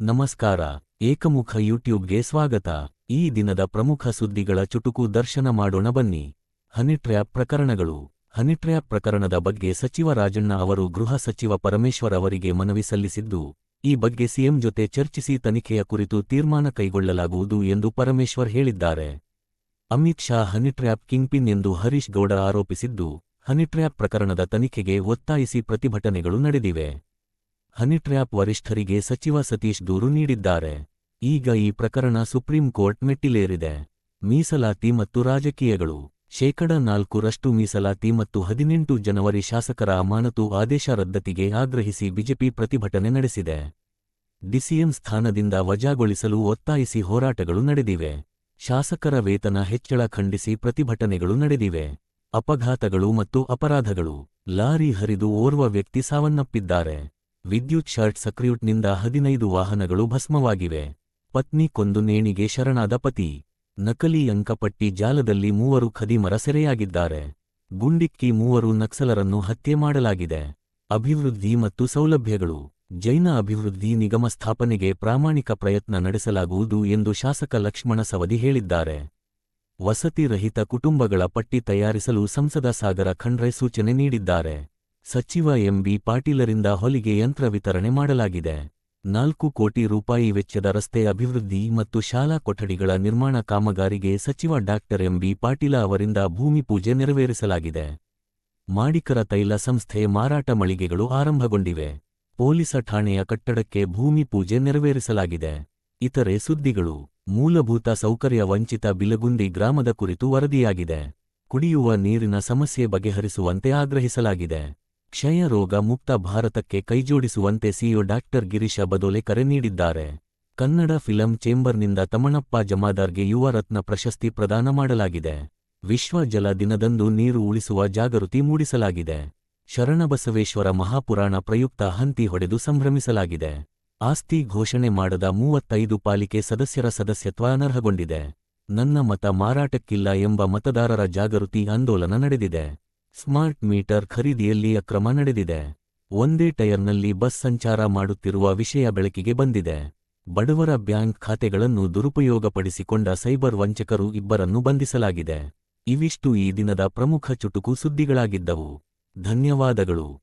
ನಮಸ್ಕಾರ, ಏಕಮುಖ ಯೂಟ್ಯೂಬ್ಗೆ ಸ್ವಾಗತ. ಈ ದಿನದ ಪ್ರಮುಖ ಸುದ್ದಿಗಳ ಚುಟುಕು ದರ್ಶನ ಮಾಡೋಣ ಬನ್ನಿ. ಹನಿಟ್ರ್ಯಾಪ್ ಪ್ರಕರಣಗಳು. ಹನಿಟ್ರ್ಯಾಪ್ ಪ್ರಕರಣದ ಬಗ್ಗೆ ಸಚಿವ ರಾಜಣ್ಣ ಅವರು ಗೃಹ ಸಚಿವ ಪರಮೇಶ್ವರ್ ಅವರಿಗೆ ಮನವಿ ಸಲ್ಲಿಸಿದ್ದು, ಈ ಬಗ್ಗೆ ಸಿಎಂ ಜೊತೆ ಚರ್ಚಿಸಿ ತನಿಖೆಯ ಕುರಿತು ತೀರ್ಮಾನ ಕೈಗೊಳ್ಳಲಾಗುವುದು ಎಂದು ಪರಮೇಶ್ವರ್ ಹೇಳಿದ್ದಾರೆ. ಅಮಿತ್ ಶಾ ಹನಿಟ್ರ್ಯಾಪ್ ಕಿಂಗ್ಪಿನ್ ಎಂದು ಹರೀಶ್ ಗೌಡ ಆರೋಪಿಸಿದ್ದು, ಹನಿಟ್ರ್ಯಾಪ್ ಪ್ರಕರಣದ ತನಿಖೆಗೆ ಒತ್ತಾಯಿಸಿ ಪ್ರತಿಭಟನೆಗಳು ನಡೆದಿವೆ. ಹನಿಟ್ರ್ಯಾಪ್ ವರಿಷ್ಠರಿಗೆ ಸಚಿವ ಸತೀಶ್ ದೂರು ನೀಡಿದ್ದಾರೆ. ಈಗ ಈ ಪ್ರಕರಣ ಸುಪ್ರೀಂ ಕೋರ್ಟ್ ಮೆಟ್ಟಿಲೇರಿದೆ. ಮೀಸಲಾತಿ ಮತ್ತು ರಾಜಕೀಯಗಳು. ಶೇಕಡ ನಾಲ್ಕರಷ್ಟು ಮೀಸಲಾತಿ ಮತ್ತು ಹದಿನೆಂಟು ಜನವರಿ ಶಾಸಕರ ಅಮಾನತು ಆದೇಶ ರದ್ದತಿಗೆ ಆಗ್ರಹಿಸಿ ಬಿಜೆಪಿ ಪ್ರತಿಭಟನೆ ನಡೆಸಿದೆ. ಡಿಸಿಎಂ ಸ್ಥಾನದಿಂದ ವಜಾಗೊಳಿಸಲು ಒತ್ತಾಯಿಸಿ ಹೋರಾಟಗಳು ನಡೆದಿವೆ. ಶಾಸಕರ ವೇತನ ಹೆಚ್ಚಳ ಖಂಡಿಸಿ ಪ್ರತಿಭಟನೆಗಳು ನಡೆದಿವೆ. ಅಪಘಾತಗಳು ಮತ್ತು ಅಪರಾಧಗಳು. ಲಾರಿ ಹರಿದು ಓರ್ವ ವ್ಯಕ್ತಿ ಸಾವನ್ನಪ್ಪಿದ್ದಾರೆ. ವಿದ್ಯುತ್ ಶಾರ್ಟ್ ಸಕ್ರ್ಯೂಟ್ನಿಂದ ಹದಿನೈದು ವಾಹನಗಳು ಭಸ್ಮವಾಗಿವೆ. ಪತ್ನಿ ಕೊಂದು ನೇಣಿಗೆ ಶರಣಾದ ಪತಿ. ನಕಲಿ ಅಂಕಪಟ್ಟಿ ಜಾಲದಲ್ಲಿ ಮೂವರು ಖದೀಮರ ಸೆರೆಯಾಗಿದ್ದಾರೆ. ಗುಂಡಿಕ್ಕಿ ಮೂವರು ನಕ್ಸಲರನ್ನು ಹತ್ಯೆ ಮಾಡಲಾಗಿದೆ. ಅಭಿವೃದ್ಧಿ ಮತ್ತು ಸೌಲಭ್ಯಗಳು. ಜೈನ ಅಭಿವೃದ್ಧಿ ನಿಗಮ ಸ್ಥಾಪನೆಗೆ ಪ್ರಾಮಾಣಿಕ ಪ್ರಯತ್ನ ನಡೆಸಲಾಗುವುದು ಎಂದು ಶಾಸಕ ಲಕ್ಷ್ಮಣ ಸವದಿ ಹೇಳಿದ್ದಾರೆ. ವಸತಿ ರಹಿತ ಕುಟುಂಬಗಳ ಪಟ್ಟಿ ತಯಾರಿಸಲು ಸಂಸದ ಸಾಗರ ಖಂಡ್ರೆ ಸೂಚನೆ ನೀಡಿದ್ದಾರೆ. ಸಚಿವ ಎಂಬಿ ಪಾಟೀಲರಿಂದ ಹೊಲಿಗೆ ಯಂತ್ರ ವಿತರಣೆ ಮಾಡಲಾಗಿದೆ. ನಾಲ್ಕು ಕೋಟಿ ರೂಪಾಯಿ ವೆಚ್ಚದ ರಸ್ತೆ ಅಭಿವೃದ್ಧಿ ಮತ್ತು ಶಾಲಾ ಕೊಠಡಿಗಳ ನಿರ್ಮಾಣ ಕಾಮಗಾರಿಗೆ ಸಚಿವ ಡಾಕ್ಟರ್ ಎಂಬಿ ಪಾಟೀಲ ಅವರಿಂದ ಭೂಮಿ ಪೂಜೆ ನೆರವೇರಿಸಲಾಗಿದೆ. ಮಾಡಿಕರ ತೈಲ ಸಂಸ್ಥೆ ಮಾರಾಟ ಮಳಿಗೆಗಳು ಆರಂಭಗೊಂಡಿವೆ. ಪೊಲೀಸ ಠಾಣೆಯ ಕಟ್ಟಡಕ್ಕೆ ಭೂಮಿ ಪೂಜೆ ನೆರವೇರಿಸಲಾಗಿದೆ. ಇತರೆ ಸುದ್ದಿಗಳು, ಮೂಲಭೂತ ಸೌಕರ್ಯ ವಂಚಿತ ಬಿಲಗುಂದಿ ಗ್ರಾಮದ ಕುರಿತು ವರದಿಯಾಗಿದೆ. ಕುಡಿಯುವ ನೀರಿನ ಸಮಸ್ಯೆ ಬಗೆಹರಿಸುವಂತೆ ಆಗ್ರಹಿಸಲಾಗಿದೆ. ಕ್ಷಯ ರೋಗ ಮುಕ್ತ ಭಾರತಕ್ಕೆ ಕೈಜೋಡಿಸುವಂತೆ ಸಿಇಒ ಡಾಕ್ಟರ್ ಗಿರೀಶ ಬದೋಲೆ ಕರೆ ನೀಡಿದ್ದಾರೆ. ಕನ್ನಡ ಫಿಲಂ ಚೇಂಬರ್ನಿಂದ ತಮಣಪ್ಪ ಜಮಾದಾರ್ಗೆ ಯುವ ರತ್ನ ಪ್ರಶಸ್ತಿ ಪ್ರದಾನ ಮಾಡಲಾಗಿದೆ. ವಿಶ್ವ ಜಲ ದಿನದಂದು ನೀರು ಉಳಿಸುವ ಜಾಗೃತಿ ಮೂಡಿಸಲಾಗಿದೆ. ಶರಣಬಸವೇಶ್ವರ ಮಹಾಪುರಾಣ ಪ್ರಯುಕ್ತ ಹಂತಿ ಹೊಡೆದು ಸಂಭ್ರಮಿಸಲಾಗಿದೆ. ಆಸ್ತಿ ಘೋಷಣೆ ಮಾಡದ ಮೂವತ್ತೈದು ಪಾಲಿಕೆ ಸದಸ್ಯರ ಸದಸ್ಯತ್ವ ಅನರ್ಹಗೊಂಡಿದೆ. ನನ್ನ ಮತ ಮಾರಾಟಕ್ಕಿಲ್ಲ ಎಂಬ ಮತದಾರರ ಜಾಗೃತಿ ಆಂದೋಲನ ನಡೆದಿದೆ. ಸ್ಮಾರ್ಟ್ ಮೀಟರ್ ಖರೀದಿಯಲ್ಲಿ ಅಕ್ರಮ ನಡೆದಿದೆ. ಒಂದೇ ಟೈರ್ನಲ್ಲಿ ಬಸ್ ಸಂಚಾರ ಮಾಡುತ್ತಿರುವ ವಿಷಯ ಬೆಳಕಿಗೆ ಬಂದಿದೆ. ಬಡವರ ಬ್ಯಾಂಕ್ ಖಾತೆಗಳನ್ನು ದುರುಪಯೋಗಪಡಿಸಿಕೊಂಡ ಸೈಬರ್ ವಂಚಕರು ಇಬ್ಬರನ್ನು ಬಂಧಿಸಲಾಗಿದೆ. ಇವಿಷ್ಟು ಈ ದಿನದ ಪ್ರಮುಖ ಚುಟುಕು ಸುದ್ದಿಗಳಾಗಿದ್ದವು. ಧನ್ಯವಾದಗಳು.